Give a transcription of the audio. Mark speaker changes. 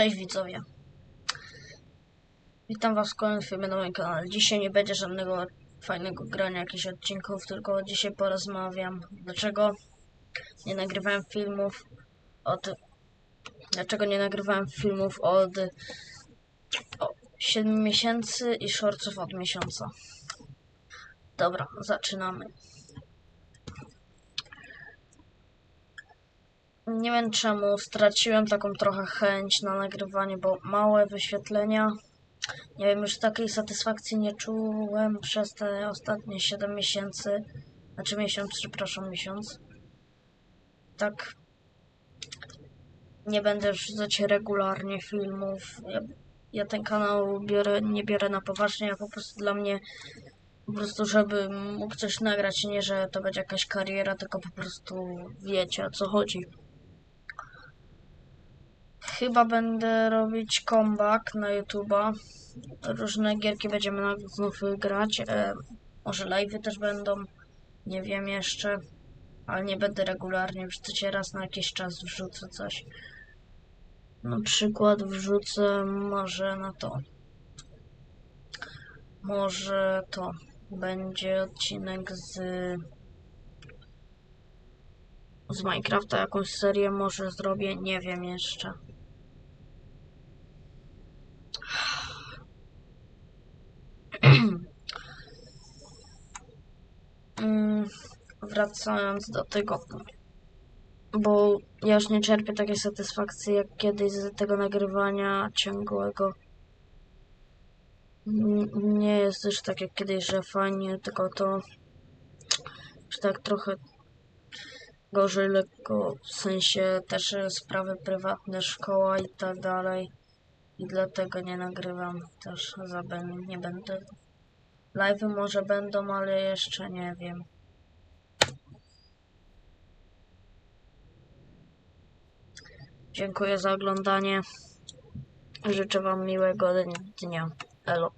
Speaker 1: Cześć widzowie. Witam was w kolejnym filmie na moim kanale. Dzisiaj nie będzie żadnego fajnego grania jakichś odcinków, tylko dzisiaj porozmawiam. Dlaczego nie nagrywałem filmów od... Dlaczego nie nagrywałem filmów od o, 7 miesięcy i shortsów od miesiąca. Dobra, zaczynamy. Nie wiem czemu straciłem taką trochę chęć na nagrywanie, bo małe wyświetlenia. Nie wiem, już takiej satysfakcji nie czułem przez te ostatnie 7 miesięcy. Znaczy miesiąc, przepraszam, miesiąc. Tak. Nie będę wrzucać regularnie filmów. Ja, ja ten kanał biorę, nie biorę na poważnie, ja po prostu dla mnie po prostu, żeby mógł coś nagrać, nie że to będzie jakaś kariera, tylko po prostu wiecie o co chodzi. Chyba będę robić comeback na YouTube'a. Różne gierki będziemy na- znów grać. E, może live'y też będą. Nie wiem jeszcze. Ale nie będę regularnie. Wrzucę raz na jakiś czas wrzucę coś. Na przykład wrzucę może na to. Może to będzie odcinek z z Minecrafta jakąś serię może zrobię, nie wiem jeszcze. Wracając do tego, bo ja już nie czerpię takiej satysfakcji jak kiedyś z tego nagrywania ciągłego. Nie jest już tak jak kiedyś, że fajnie, tylko to, że tak trochę gorzej lekko, w sensie też sprawy prywatne, szkoła i tak dalej. I dlatego nie nagrywam też, zabę- nie będę. Live'y może będą, ale jeszcze nie wiem. Dziękuję za oglądanie. Życzę Wam miłego dnia. Elo.